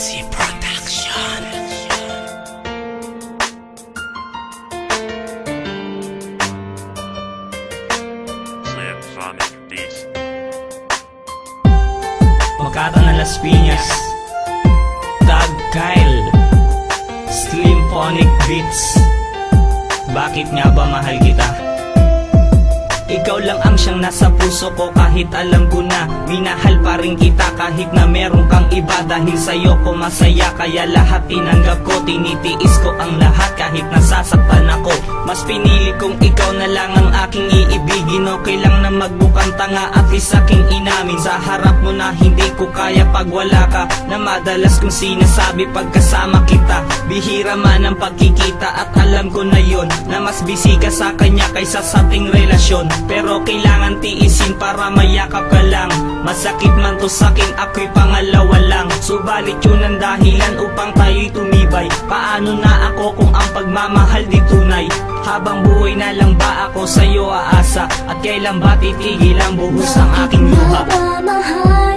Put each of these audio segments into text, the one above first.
MC Production. Slim Sonic Beats. Makata ng Las Piñas Doug Kyle Slim Phonic Beats Bakit nga ba mahal kita? Ikaw lang ang siyang nasa puso ko kahit alam ko na. Minahal pa rin kita kahit na meron kang iba. Dahil sa'yo ko masaya kaya lahat tinanggap ko. Tinitiis ko ang lahat kahit nasasaktan ako. Mas pinili kong ikaw na lang ang aking iibigin. Okay lang na magbukang tanga at least aking inamin. Sa harap na hindi ko kaya pag wala ka Na madalas kong sinasabi pagkasama kita. Bihira man ang pagkikita at alam ko na yon Na mas busy ka sa kanya kaysa sa ating relasyon. Pero kailangan tiisin para mayakap ka lang. Masakit man to sakin ako'y pangalawa lang. Subalit yun ang dahilan upang tayo'y tumibay. Paano na ako kung ang pagmamahal di tunay? Habang buhay na lang ba ako sa'yo aasa? At kailan ba titigil ang buhos ng aking luha? Mahal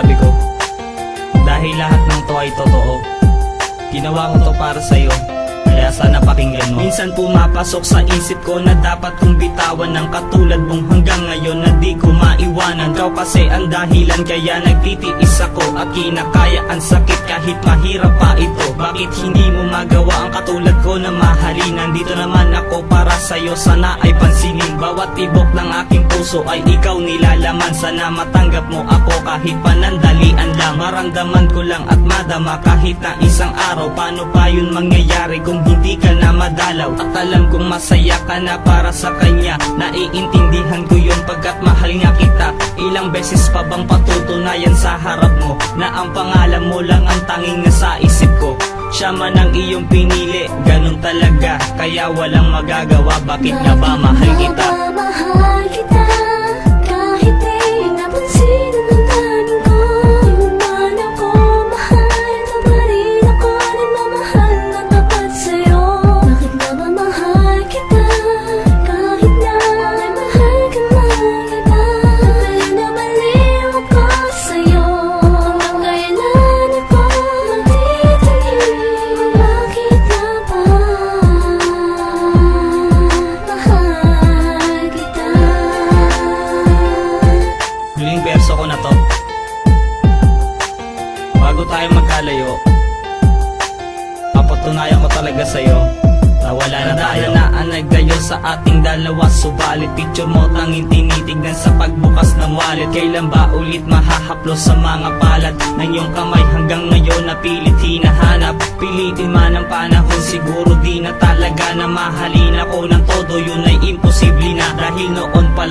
sinasabi ko Dahil lahat ng to ay totoo Ginawa ko to para sa'yo Kaya sana pakinggan mo. Minsan pumapasok sa isip ko na dapat kong bitawan ng katulad mong hanggang ngayon na di ko maiwanan. Ikaw kasi ang dahilan kaya nagtitiis ako At kinakaya ang sakit kahit mahirap pa ito. Bakit hindi mo magawa ang katulad ko na mahalin Nandito naman ako para sa'yo. Sana ay pansinin. Bawat tibok ng aking puso ay ikaw nilalaman. Sana matanggap mo ako kahit panandalian lang. Maramdaman ko lang at madama kahit na isang araw. Paano pa yun mangyayari kung hindi ka na madalaw. At alam kong masaya ka na para sa kanya. Naiintindihan ko yun pagkat mahal nga kita. Ilang beses pa bang patutunayan sa harap mo? Na ang pangalan mo lang ang tanging nasa isip ko. Siya man ang iyong pinili, ganun talaga. Kaya walang magagawa, bakit nga ba mahal kita? Mahal kita Verso ko na to. Bago tayo magkalayo Papatunayan ko talaga sa'yo Na wala na tayo. na ang nagdayo sa ating dalawa Subalit picture mo tanging tinitignan sa pagbukas ng wallet. Kailan ba ulit mahahaplo sa mga palad Ng iyong kamay? Hanggang ngayon na pilit hinahanap. Pilitin man ang panahon siguro di na talaga na mahalin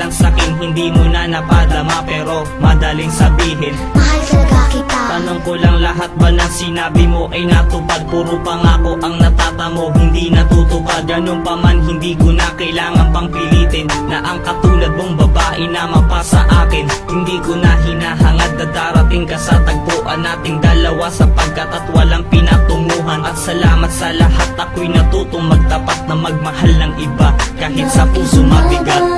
lang sakin hindi mo na napadama Pero madaling sabihin. Mahal talaga kita. Tanong ko lang lahat ba ng sinabi mo ay natupad? Puro pangako ang natatamo hindi natutupad. Ganun pa man hindi ko na kailangan pang pilitin Na ang katulad mong babae na mapasa akin. Hindi ko na hinahangad na darating ka sa tagpuan nating dalawa Sapagkat at walang pinatunguhan At salamat sa lahat ako'y natutong magtapat na magmahal ng iba. Kahit sa puso mabigat